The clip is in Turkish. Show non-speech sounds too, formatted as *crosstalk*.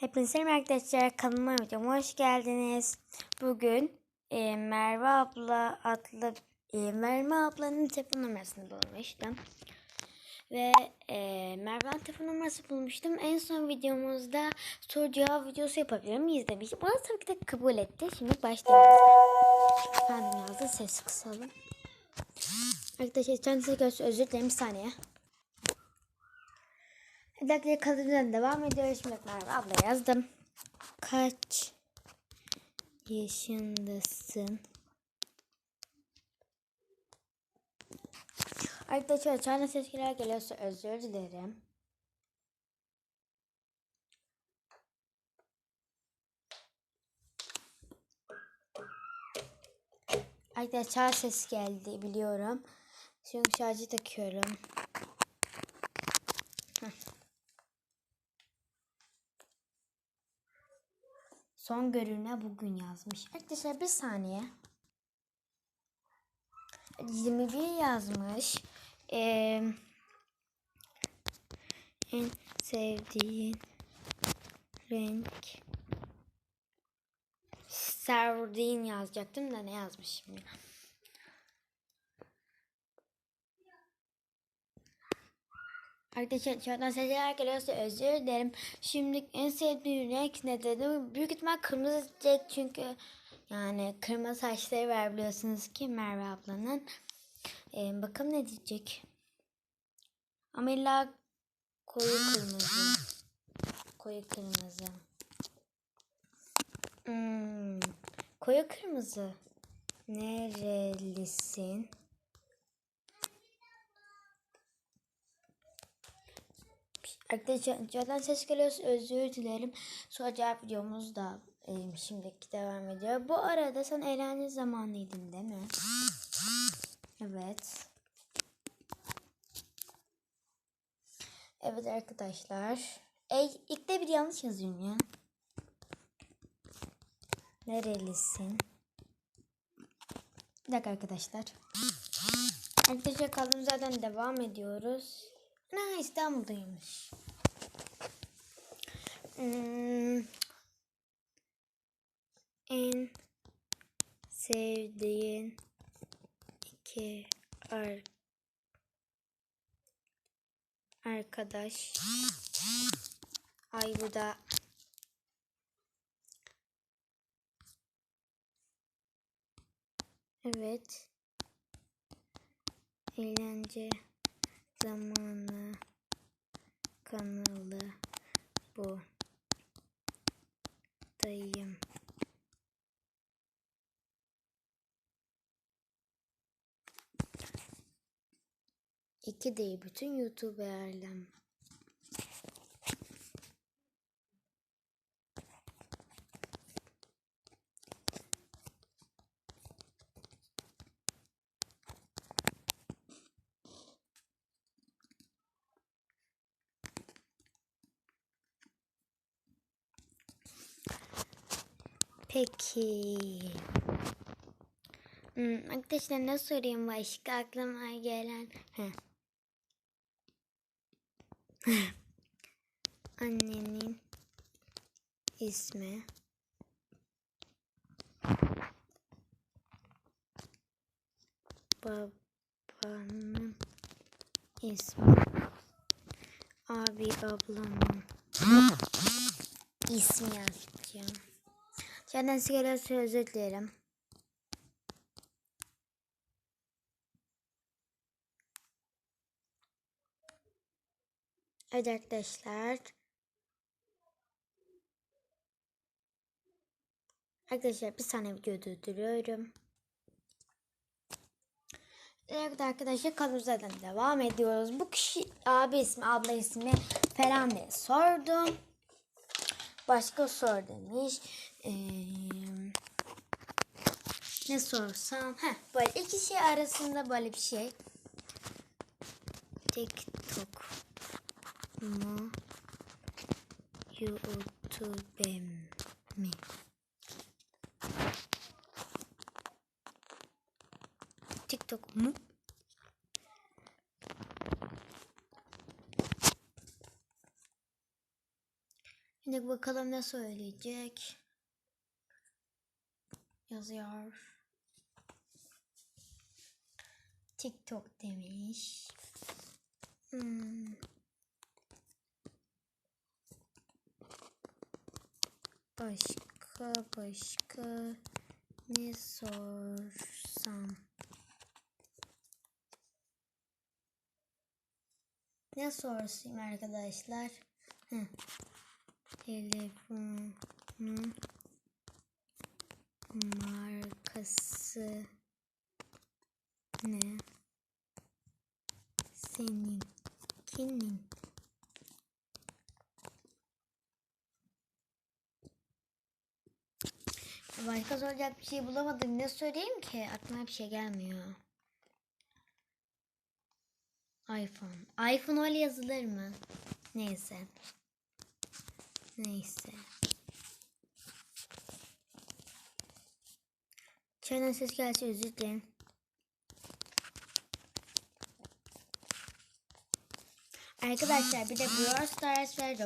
Hepinize merhaba arkadaşlar kanalıma videoma hoş geldiniz. Bugün e, Merve abla adlı e, Merve ablanın telefon numarasını bulmuştum. Ve e, Merve'nin telefon numarası bulmuştum. En son videomuzda soru cevap videosu yapabilir miyiz demiştim. Bana tabii ki de kabul etti. Şimdi başlayalım. Ben biraz da ses kısalım. Arkadaşlar kendinize görüşürüz. Özür dilerim bir saniye. Bir dakika kadından devam ediyoruz. Şimdi Merve abla yazdım. Kaç yaşındasın? Arkadaşlar çayla sesler geliyorsa özür dilerim. Arkadaşlar çay ses geldi biliyorum. Şimdi şarjı takıyorum. Son görüne bugün yazmış. Arkadaşlar bir saniye. 21 yazmış. Ee, en sevdiğin renk sevdiğin yazacaktım da ne yazmışım ya. Arkadaşlar şuradan sesler geliyorsa özür dilerim. Şimdi en sevdiğim renk ne dedim? Büyük ihtimal kırmızı diyecek çünkü yani kırmızı saçları var biliyorsunuz ki Merve ablanın. Ee, bakalım ne diyecek. Ama illa koyu kırmızı. Koyu kırmızı. Hmm, koyu kırmızı. Nerelisin? Arkadaşlar ses geliyorsa özür dilerim. Sonra cevap videomuz da e, şimdiki devam ediyor. Bu arada sen eğlence zamanıydın değil mi? Evet. Evet arkadaşlar. Ey ilk de bir yanlış yazıyorum ya. Nerelisin? Bir dakika arkadaşlar. Arkadaşlar kaldığımız zaten devam ediyoruz. Ne İstanbul'daymış. Hmm. En sevdiğin iki ar arkadaş. Ay bu da Evet. Eğlence zamanı kanalı bu. Dayım. İki değil bütün YouTube ailem. Peki. Hmm, arkadaşlar ne sorayım başka aklıma gelen? Heh. *laughs* Annenin ismi. Babanın ismi. Abi ablamın ismi yazacağım. Senden sigara özür dilerim. Evet arkadaşlar. Arkadaşlar bir saniye video durduruyorum. Evet arkadaşlar kanalımızdan devam ediyoruz. Bu kişi abi ismi, abla ismi falan diye sordum. Başka sor demiş. Ee, ne sorsam? Heh, böyle iki şey arasında böyle bir şey. TikTok mu? YouTube mi? TikTok mu? Şimdi bakalım ne söyleyecek. Yazıyor. TikTok demiş. Hmm. Başka başka ne sorsam? Ne sorsayım arkadaşlar? Heh. Telefonun markası ne? Seninkinin. Başka soracak bir şey bulamadım. Ne söyleyeyim ki? Aklıma bir şey gelmiyor. iPhone. iPhone öyle yazılır mı? Neyse. Neyse. Çaydan ses gelse özür dilerim. Arkadaşlar bir de Brawl Stars ve